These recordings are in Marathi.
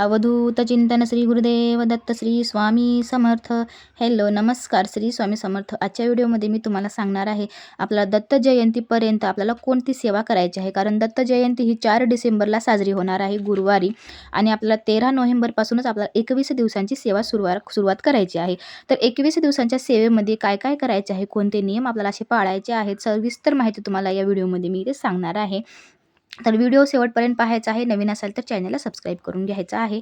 अवधूत चिंतन श्री गुरुदेव दत्त श्री स्वामी समर्थ. हॅलो नमस्कार. श्री स्वामी समर्थ. आजच्या व्हिडिओमध्ये मी तुम्हाला सांगणार आहे आपला दत्त जयंतीपर्यंत आपल्याला कोणती सेवा करायची आहे? कारण दत्त जयंती ही चार डिसेंबरला साजरी होणार आहे गुरुवारी. आणि आपल्याला तेरा नोव्हेंबरपासूनच आपल्याला एकवीस दिवसांची सेवा सुरुवात सुरुवात करायची आहे. तर एकवीस दिवसांच्या सेवेमध्ये काय काय करायचे आहे? कोणते नियम आपल्याला असे पाळायचे आहेत? सविस्तर माहिती तुम्हाला या व्हिडिओमध्ये मी इथे सांगणार आहे. तर व्हिडिओ शेवटपर्यंत पाहायचा आहे नवीन असाल तर चॅनलला सबस्क्राईब करून घ्यायचा आहे.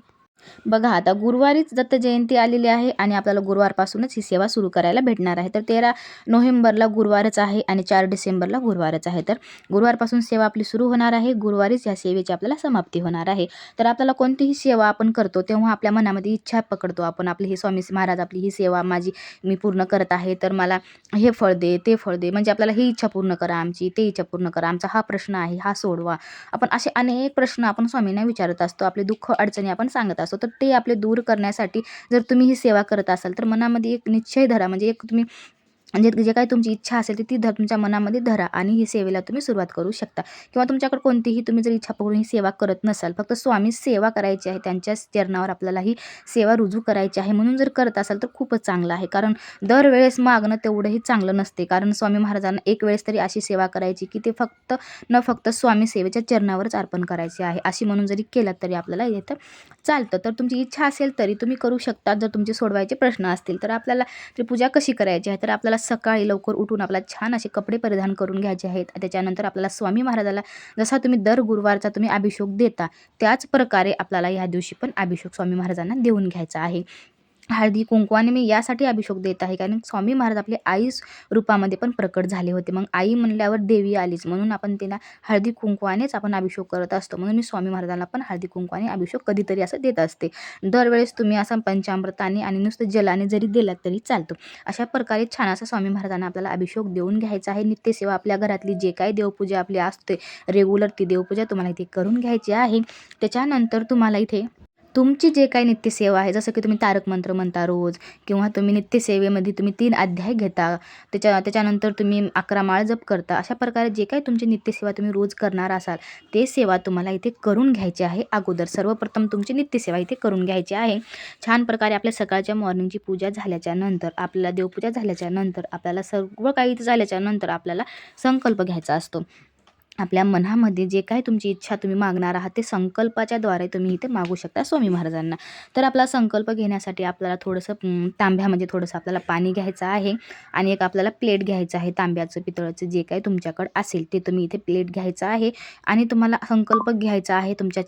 बघा आता गुरुवारीच दत्त जयंती आलेली आहे आणि आपल्याला गुरुवारपासूनच ही सेवा सुरू करायला भेटणार आहे. तर तेरा नोव्हेंबरला गुरुवारच आहे आणि चार डिसेंबरला गुरुवारच आहे. तर गुरुवारपासून सेवा आपली सुरू होणार आहे. गुरुवारीच या सेवेची आपल्याला समाप्ती होणार आहे. तर आपल्याला कोणतीही सेवा आपण करतो तेव्हा आपल्या मनामध्ये इच्छा पकडतो. आपण आपली ही स्वामी महाराज आपली ही सेवा माझी मी पूर्ण करत आहे तर मला हे फळ दे ते फळ दे. म्हणजे आपल्याला ही इच्छा पूर्ण करा आमची ते इच्छा पूर्ण करा. आमचा हा प्रश्न आहे हा सोडवा. आपण असे अनेक प्रश्न आपण स्वामींना विचारत असतो. आपले दुःख अडचणी आपण सांगत असतो तर ते आपले दूर करण्यासाठी जर तुम्ही ही सेवा करत असाल तर मनामध्ये एक निश्चय धरा. म्हणजे एक तुम्ही जे जे काही तुमची इच्छा असेल ती ती धर तुमच्या मनामध्ये धरा आणि ही सेवेला तुम्ही सुरुवात करू शकता. किंवा तुमच्याकडे कोणतीही तुम्ही जर इच्छा पकडून ही सेवा करत नसाल फक्त स्वामी सेवा करायची आहे त्यांच्याच चरणावर आपल्याला ही सेवा रुजू करायची आहे म्हणून जर करत असाल तर खूपच चांगलं आहे. कारण दरवेळेस मागणं तेवढंही चांगलं नसते. कारण स्वामी महाराजांना एक वेळेस तरी अशी सेवा करायची की ते फक्त न फक्त स्वामी सेवेच्या चरणावरच अर्पण करायचे आहे. अशी म्हणून जरी केलं तरी आपल्याला येतं चालतं. तर तुमची इच्छा असेल तरी तुम्ही करू शकता. जर तुमचे सोडवायचे प्रश्न असतील तर आपल्याला ती पूजा कशी करायची आहे? तर आपल्याला सकाळी लवकर उठून आपल्याला छान असे कपडे परिधान करून घ्यायचे आहेत. त्याच्यानंतर आपल्याला स्वामी महाराजाला जसा तुम्ही दर गुरुवारचा तुम्ही अभिषेक देता त्याच प्रकारे आपल्याला ह्या दिवशी पण अभिषेक स्वामी महाराजांना देऊन घ्यायचा आहे. हळदी कुंकवाने मी यासाठी अभिषेक देत आहे. कारण स्वामी महाराज आपले आईस रूपामध्ये पण प्रकट झाले होते. मग आई म्हणल्यावर देवी आलीच. म्हणून आपण तिला हळदी कुंकवानेच आपण अभिषेक करत असतो. म्हणून मी स्वामी महाराजांना पण हळदी कुंकवाने अभिषेक कधीतरी असं देत असते. दरवेळेस तुम्ही असं पंचामृताने आणि नुसतं जलाने जरी दिलात तरी चालतो. अशा प्रकारे छान असा स्वामी महाराजांना आपल्याला अभिषेक देऊन घ्यायचा आहे. नित्यसेवा आपल्या घरातली जे काही देवपूजा आपली असते रेग्युलर ती देवपूजा तुम्हाला इथे करून घ्यायची आहे. त्याच्यानंतर तुम्हाला इथे तुमची जे काही नित्यसेवा आहे जसं की तुम्ही तारक मंत्र म्हणता रोज किंवा तुम्ही नित्यसेवेमध्ये तुम्ही तीन अध्याय घेता त्याच्या त्याच्यानंतर तुम्ही अकरा माळ जप करता अशा प्रकारे जे काही तुमची नित्यसेवा तुम्ही रोज करणार असाल ते सेवा तुम्हाला इथे करून घ्यायची आहे अगोदर. सर्वप्रथम तुमची नित्यसेवा इथे करून घ्यायची आहे. छान प्रकारे आपल्या सकाळच्या मॉर्निंगची पूजा झाल्याच्यानंतर आपल्याला देवपूजा झाल्याच्यानंतर आपल्याला सर्व काही झाल्याच्यानंतर आपल्याला संकल्प घ्यायचा असतो. आपल्या मनामध्ये जे काही तुमची इच्छा तुम्ही मागणार आहात ते संकल्पाच्या द्वारे तुम्ही इथे मागू शकता स्वामी महाराजांना. तर आपला संकल्प घेण्यासाठी आपल्याला थोडंसं तांब्यामध्ये थोडंसं आपल्याला पाणी घ्यायचं आहे आणि एक आपल्याला प्लेट घ्यायचं आहे तांब्याचं पितळाचं जे काही तुमच्याकडं असेल ते तुम्ही इथे प्लेट घ्यायचं आहे आणि तुम्हाला संकल्प घ्यायचा आहे तुमच्या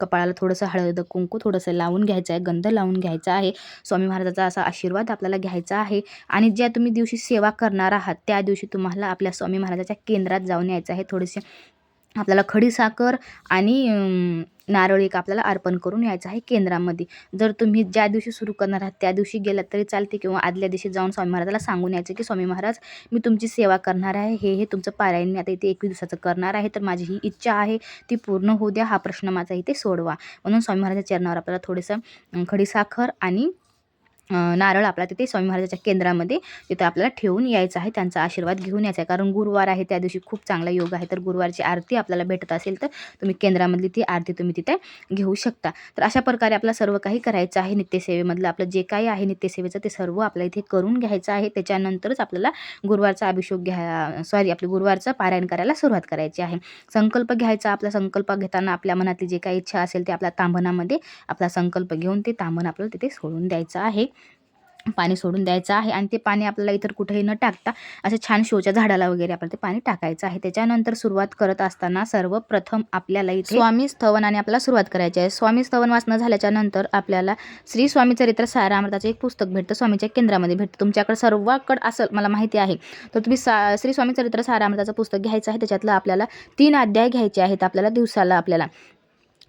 कपाळाला थोडंसं हळद कुंकू थोडंसं लावून घ्यायचं आहे गंध लावून घ्यायचा आहे. स्वामी महाराजाचा असा आशीर्वाद आपल्याला घ्यायचा आहे आणि ज्या तुम्ही दिवशी सेवा करणार आहात त्या दिवशी तुम्हाला आपल्या स्वामी महाराजाच्या केंद्रात जाऊन यायचं आहे. थोडेसे आपल्याला खडीसाखर आणि नारळ एक आपल्याला अर्पण करून यायचं आहे केंद्रामध्ये. जर तुम्ही ज्या दिवशी सुरू करणार आहात त्या दिवशी गेलात तरी चालते किंवा आदल्या दिवशी जाऊन स्वामी महाराजाला सांगून यायचं की स्वामी महाराज मी तुमची सेवा करणार आहे. हे हे तुमचं पारायण मी आता इथे एकवीस दिवसाचं करणार आहे. तर माझी ही इच्छा आहे ती पूर्ण होऊ द्या. हा प्रश्न माझा इथे सोडवा. म्हणून स्वामी महाराजाच्या चरणावर आपल्याला थोडंसं खडीसाखर आणि नारळ आपला तिथे स्वामी महाराजाच्या केंद्रामध्ये तिथं आपल्याला ठेवून यायचं आहे. त्यांचा आशीर्वाद घेऊन यायचा आहे. कारण गुरुवार आहे त्या दिवशी खूप चांगला योग आहे. तर गुरुवारची आरती आपल्याला भेटत असेल तर तुम्ही केंद्रामधली ती आरती तुम्ही तिथे घेऊ शकता. तर अशा प्रकारे आपलं सर्व काही करायचं आहे नित्यसेवेमधलं. आपलं जे काही आहे नित्यसेवेचं ते सर्व आपल्या इथे करून घ्यायचं आहे. त्याच्यानंतरच आपल्याला गुरुवारचा अभिषेक घ्या सॉरी आपली गुरुवारचं पारायण करायला सुरुवात करायची आहे. संकल्प घ्यायचा आपला संकल्प घेताना आपल्या मनातली जे काही इच्छा असेल ते आपल्या तांबणामध्ये आपला संकल्प घेऊन ते तांबण आपल्याला तिथे सोडून द्यायचं आहे. पाणी सोडून द्यायचं आहे आणि ते पाणी आपल्याला इतर कुठेही न टाकता असे छान शोच्या झाडाला वगैरे आपल्याला ते पाणी टाकायचं आहे. त्याच्यानंतर सुरुवात करत असताना सर्वप्रथम आपल्याला इथे स्वामी स्थवन आणि आपल्याला सुरुवात करायची आहे. स्वामी स्थवन वाचणं झाल्याच्यानंतर आपल्याला श्री स्वामी चरित्र सारामृताचं एक पुस्तक भेटतं. स्वामीच्या केंद्रामध्ये भेटतं. तुमच्याकडे सर्वाकडं असं मला माहिती आहे. तर तुम्ही सा श्री स्वामी चरित्र सारामृताचं पुस्तक घ्यायचं आहे. त्याच्यातलं आपल्याला तीन अध्याय घ्यायचे आहेत आपल्याला दिवसाला आपल्याला.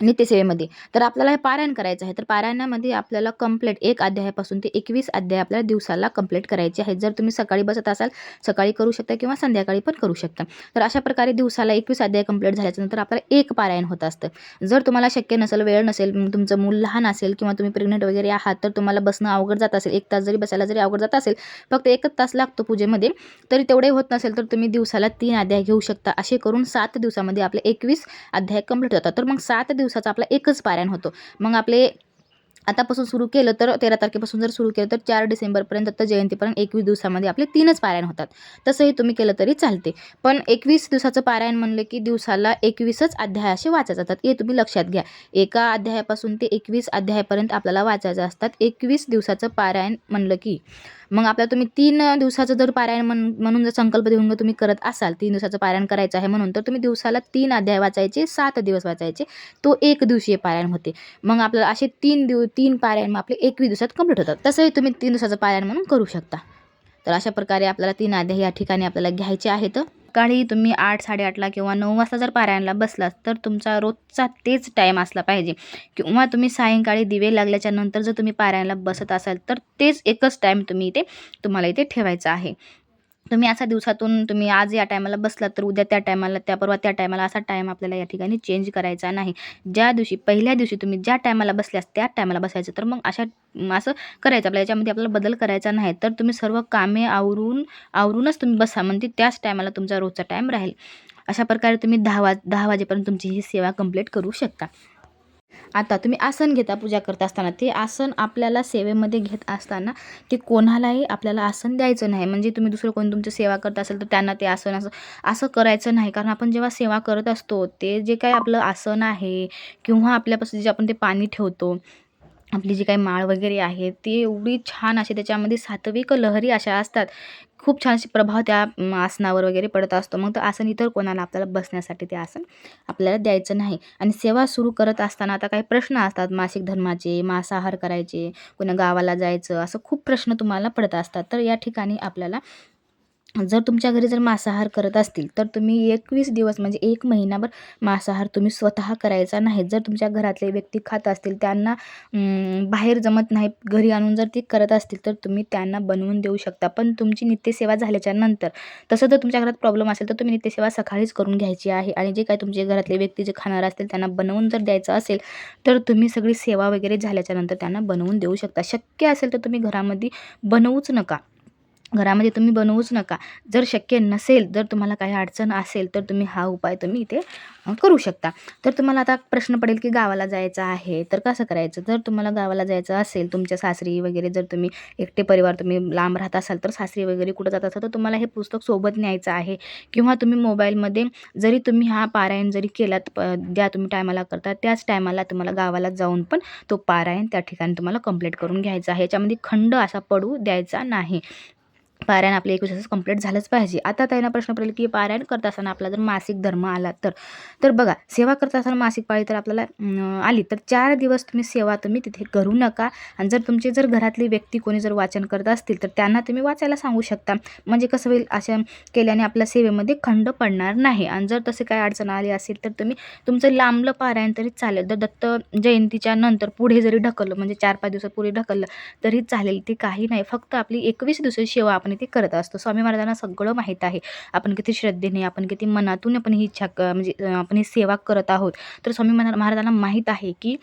नित्यसेवेमध्ये. तर आपल्याला हे पारायण करायचं आहे. तर पारायणामध्ये आपल्याला कंप्लीट एक अध्यायापासून ते एकवीस अध्याय आपल्याला दिवसाला कंप्लीट करायचे आहेत. जर तुम्ही सकाळी बसत असाल सकाळी करू शकता किंवा संध्याकाळी पण करू शकता. तर अशा प्रकारे दिवसाला एकवीस अध्याय कंप्लीट झाल्याच्यानंतर आपल्याला एक पारायण होत असतं. जर तुम्हाला शक्य नसेल वेळ नसेल तुमचं मूल लहान असेल किंवा तुम्ही प्रेग्नेंट वगैरे आहात तर तुम्हाला बसणं अवघड जात असेल एक तास जरी बसायला जरी अवघड जात असेल फक्त एकच तास लागतो पूजेमध्ये तरी तेवढे होत नसेल तर तुम्ही दिवसाला तीन अध्याय घेऊ शकता. असे करून सात दिवसामध्ये आपले एकवीस अध्याय कंप्लीट होतात. तर मग सात दिवस दिवसाचा आपला एकच पारायण होतो. मग आपले आतापासून सुरू केलं तर तेरा तारखेपासून जर सुरू केलं तर चार डिसेंबरपर्यंत तर जयंतीपर्यंत एकवीस दिवसामध्ये आपले तीनच पारायण होतात. तसंही तुम्ही केलं तरी चालते. पण एकवीस दिवसाचं पारायण म्हणलं की दिवसाला एकवीसच अध्याय असे वाचायचे जातात. हे तुम्ही लक्षात घ्या. एका अध्यायापासून ते एकवीस अध्यायापर्यंत आपल्याला वाचायचं असतात. एकवीस दिवसाचं पारायण म्हणलं की मग आपल्याला तुम्ही तीन दिवसाचं जर पारायण म्हण म्हणून जर संकल्प देऊन तुम्ही करत असाल तीन दिवसाचं पारायण करायचं आहे म्हणून तर तुम्ही दिवसाला तीन अध्याय वाचायचे सात दिवस वाचायचे तो एक दिवशीय पारायण होते. मग आपल्याला असे तीन दिव तीन पारायण मग आपले एकवीस दिवसात कंप्लीट होतात. तसंही तुम्ही तीन दिवसाचं पारायण म्हणून करू शकता. तर अशा प्रकारे आपल्याला तीन आद्या या ठिकाणी आपल्याला घ्यायचे आहेत. सकाळी तुम्ही आठ साडेआठला किंवा नऊ वाजता जर पारायणला बसलात तर तुमचा रोजचा तेच टाईम असला पाहिजे. किंवा तुम्ही सायंकाळी दिवे लागल्याच्या नंतर जर तुम्ही पारायणला बसत असाल तर तेच एकच टाईम तुम्ही इथे तुम्हाला इथे ठेवायचं आहे. तुम्ही असा दिवसातून तुम्ही आज या टायमाला बसलात तर उद्या त्या टायमाला त्या परवा त्या टायमाला असा टाईम आपल्याला या ठिकाणी चेंज करायचा नाही. ज्या दिवशी पहिल्या दिवशी तुम्ही ज्या टायमाला बसल्यास त्या टायमाला बसायचं. तर मग अशा असं करायचं. आपल्या याच्यामध्ये आपल्याला बदल करायचा नाही. तर तुम्ही सर्व कामे आवरून आवरूनच तुम्ही बसा. म्हणजे त्याच टायमाला तुमचा रोजचा टाईम राहील. अशा प्रकारे तुम्ही दहा वाज दहा वाजेपर्यंत तुमची ही सेवा कंप्लीट करू शकता. आता तुम्ही आसन घेता पूजा करत असताना. ते आसन आपल्याला सेवेमध्ये घेत असताना ते कोणालाही आपल्याला आसन द्यायचं नाही. म्हणजे तुम्ही दुसरं कोण तुमची सेवा करत असेल तर त्यांना ते आसन असं असं करायचं नाही. कारण आपण जेव्हा सेवा करत असतो ते जे काही आपलं आसन आहे किंवा आपल्यापासून जे आपण ते पाणी ठेवतो आपली जी काही माळ वगैरे आहे ती एवढी छान अशी त्याच्यामध्ये सात्विक लहरी अशा असतात. खूप छान असे प्रभाव त्या आसनावर वगैरे पडत असतो. मग तर आसन इतर कोणाला आपल्याला बसण्यासाठी ते आसन आपल्याला द्यायचं नाही. आणि सेवा सुरू करत असताना आता काही प्रश्न असतात. मासिक धर्माचे मांसाहार करायचे कोणा गावाला जायचं असं खूप प्रश्न तुम्हाला पडत असतात. तर या ठिकाणी आपल्याला जर तुमच्या घरी जर मांसाहार करत असतील तर तुम्ही एकवीस दिवस म्हणजे एक महिनाभर मांसाहार तुम्ही स्वतः करायचा नाही. जर तुमच्या घरातले व्यक्ती खात असतील त्यांना बाहेर जमत नाही घरी आणून जर ते करत असतील तर तुम्ही त्यांना बनवून देऊ शकता. पण तुमची नित्यसेवा झाल्याच्यानंतर तसं जर तुमच्या घरात प्रॉब्लेम असेल तर तुम्ही नित्यसेवा सकाळीच करून घ्यायची आहे. आणि जे काही तुमचे घरातले व्यक्ती जे खाणार असतील त्यांना बनवून जर द्यायचं असेल तर तुम्ही सगळी सेवा वगैरे झाल्याच्यानंतर त्यांना बनवून देऊ शकता. शक्य असेल तर तुम्ही घरामध्ये बनवूच नका. घरामध्ये तुम्ही बनवूच नका. जर शक्य नसेल जर तुम्हाला काही अडचण असेल तर तुम्ही हा उपाय तुम्ही इथे करू शकता. तर तुम्हाला आता प्रश्न पडेल की गावाला जायचं आहे तर कसं करायचं? जर तुम्हाला गावाला जायचं असेल तुमच्या सासरी वगैरे जर तुम्ही एकटे परिवार तुम्ही लांब राहत असाल तर सासरी वगैरे कुठं जात असाल तर तुम्हाला हे पुस्तक सोबत न्यायचं आहे. किंवा तुम्ही मोबाईलमध्ये जरी तुम्ही हा पारायण जरी केलात प ज्या तुम्ही टायमाला करता त्याच टायमाला तुम्हाला गावाला जाऊन पण तो पारायण त्या ठिकाणी तुम्हाला कंप्लीट करून घ्यायचा आहे. याच्यामध्ये खंड असा पडू द्यायचा नाही. पारायण आपले एकवीस दिवस कंप्लीट झालंच पाहिजे. आता त्यांना प्रश्न पडेल की पारायण करत असताना आपला जर मासिक धर्म आला तर? तर बघा सेवा करत असताना मासिक पाळी तर आपल्याला आली. तर चार दिवस तुम्ही सेवा तुम्ही तिथे करू नका. आणि जर तुमचे जर घरातली व्यक्ती कोणी जर वाचन करत असतील तर त्यांना तुम्ही वाचायला सांगू शकता. म्हणजे कसं होईल अशा केल्याने आपल्या सेवेमध्ये खंड पडणार नाही. आणि जर तसे काय अडचण आली असेल तर तुम्ही तुमचं लांबलं पारायण तरी चालेल. तर दत्त जयंतीच्या नंतर पुढे जरी ढकललं म्हणजे चार पाच दिवसात पुढे ढकललं तरी चालेल. ते काही नाही. फक्त आपली एकवीस दिवसाची सेवा आपण ते करत असतो. स्वामी महाराजांना सगळं माहीत आहे. आपण किती श्रद्धेने आपण किती मनातून आपण ही इच्छा क- म्हणजे आपण ही सेवा करत आहोत. तर स्वामी महाराजांना माहीत आहे की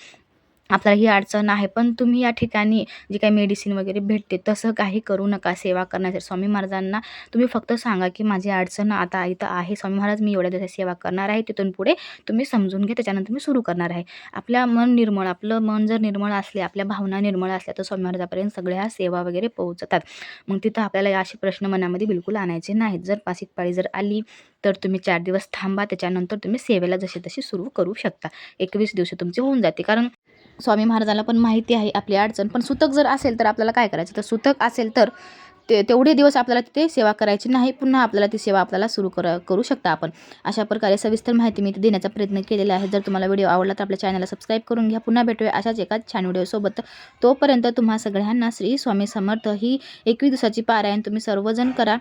आपल्याला ही अडचण आहे. पण तुम्ही या ठिकाणी जे काही मेडिसिन वगैरे भेटते तसं काही करू नका सेवा करण्यासाठी. स्वामी महाराजांना तुम्ही फक्त सांगा की माझी अडचण आता इथं आहे. स्वामी महाराज मी एवढ्या दिवसात सेवा करणार आहे. तिथून पुढे तुम्ही समजून घ्या. त्याच्यानंतर मी सुरू करणार आहे. आपल्या मन निर्मळ आपलं मन जर निर्मळ असले आपल्या भावना निर्मळ असल्या तर स्वामी महाराजापर्यंत सगळ्या सेवा वगैरे पोहोचतात. मग तिथं आपल्याला असे प्रश्न मनामध्ये बिलकुल आणायचे नाहीत. जर पासिक पाळी जर आली तर तुम्ही चार दिवस थांबा. त्याच्यानंतर तुम्ही सेवेला जशी तशी सुरू करू शकता. एकवीस दिवशी तुमची होऊन जाते. कारण स्वामी महाराजांना पण माहिती आहे आपली अडचण. पण सुतक जर असेल तर आपल्याला काय करायचं? तर सुतक असेल तर ते तेवढे दिवस आपल्याला तिथे सेवा करायची नाही. पुन्हा आपल्याला ती सेवा आपल्याला सुरू कर करू शकता आपण. अशा प्रकारे सविस्तर माहिती मी इथे देण्याचा प्रयत्न केलेला आहे. जर तुम्हाला व्हिडिओ आवडला तर आपल्या चॅनलला सबस्क्राईब करून घ्या. पुन्हा भेटूया अशाच एका छान व्हिडिओसोबत. तोपर्यंत तुम्हा सगळ्यांना श्री स्वामी समर्थ. ही एकवीस दिवसाची पारायण तुम्ही सर्वजण करा.